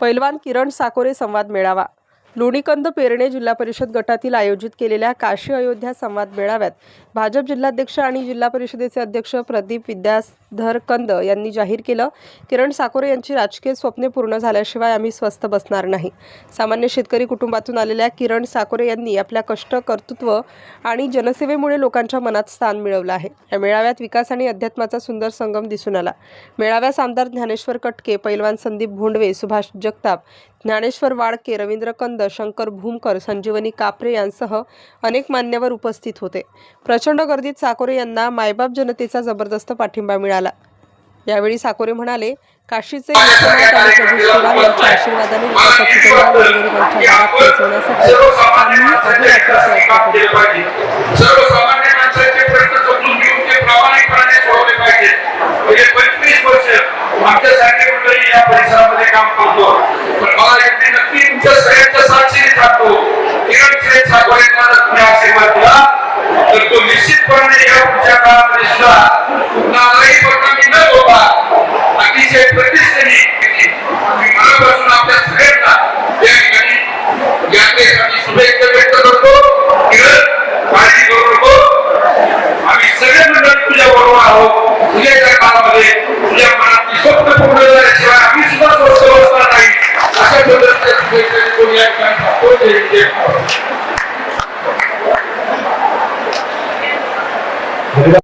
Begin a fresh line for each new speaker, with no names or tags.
पैलवान किरण साकोरे संवाद मेळावा. लोणीकंद पेरणे जिल्हा परिषद गटातील आयोजित केलेल्या काशी अयोध्या संवाद मेळाव्यात भाजप जिल्हाध्यक्ष आणि जिल्हा परिषदेचे अध्यक्ष प्रदीप विद्याधर कंद यांनी जाहीर केलं किरण साकोरे यांची राजकीय स्वप्ने पूर्ण झाल्याशिवाय आम्ही स्वस्थ बसणार नाही. सामान्य शेतकरी कुटुंबातून आलेल्या किरण साकोरे यांनी आपल्या कष्ट कर्तृत्व आणि जनसेवेमुळे लोकांच्या मनात स्थान मिळवलं आहे. या मेळाव्यात विकास आणि अध्यात्माचा सुंदर संगम दिसून आला. मेळाव्यास आमदार ज्ञानेश्वर कटके पैलवान संदीप भोंडवे सुभाष जगताप ज्ञानेश्वर वाडके रवींद्र कंद शंकर भूमकर संजीवनी कापरे यांसह अनेक मान्यवर उपस्थित होते. प्रचंड गर्दीत साकोरे यांना मायबाप जनतेचा जबरदस्त पाठिंबा मिळाला. यावेळी साकोरे म्हणाले काशीचे एकनाथ आणि प्रभू यांच्या आशीर्वादाने विकासाची गोरगरिबांच्या दारात पोहोचवण्यासाठी आम्ही अहोरात्र प्रयत्न करू.
सर्वसामान्य माणसाचे प्रश्न समजून घेऊन ते सोडवले पाहिजे म्हणजे पंचवीस वर्ष मंडळी या परिसरामध्ये काम करतो. पण मला एकटी नक्की तुमच्या सगळ्यांच्या साथ काळामध्ये देवापूरच्या काळामध्ये सुद्धा कुणालाही बदनामी न होता अतिशय प्रतिष्ठेने मी मनापासून आपल्या सगळ्यांना या ठिकाणी यात्रेसाठी शुभेच्छा व्यक्त करतो काळजी करू नको आम्ही सगळे मंडळ तुझ्या बरोबर आहोत तुझ्याच्या काळामध्ये तुझ्या मनातली स्वप्न पूर्ण झाल्याशिवाय आम्ही सुद्धा स्वस्थ बसणार नाही. अशा पद्धतीच्या शुभेच्छा कोणी या ठिकाणी general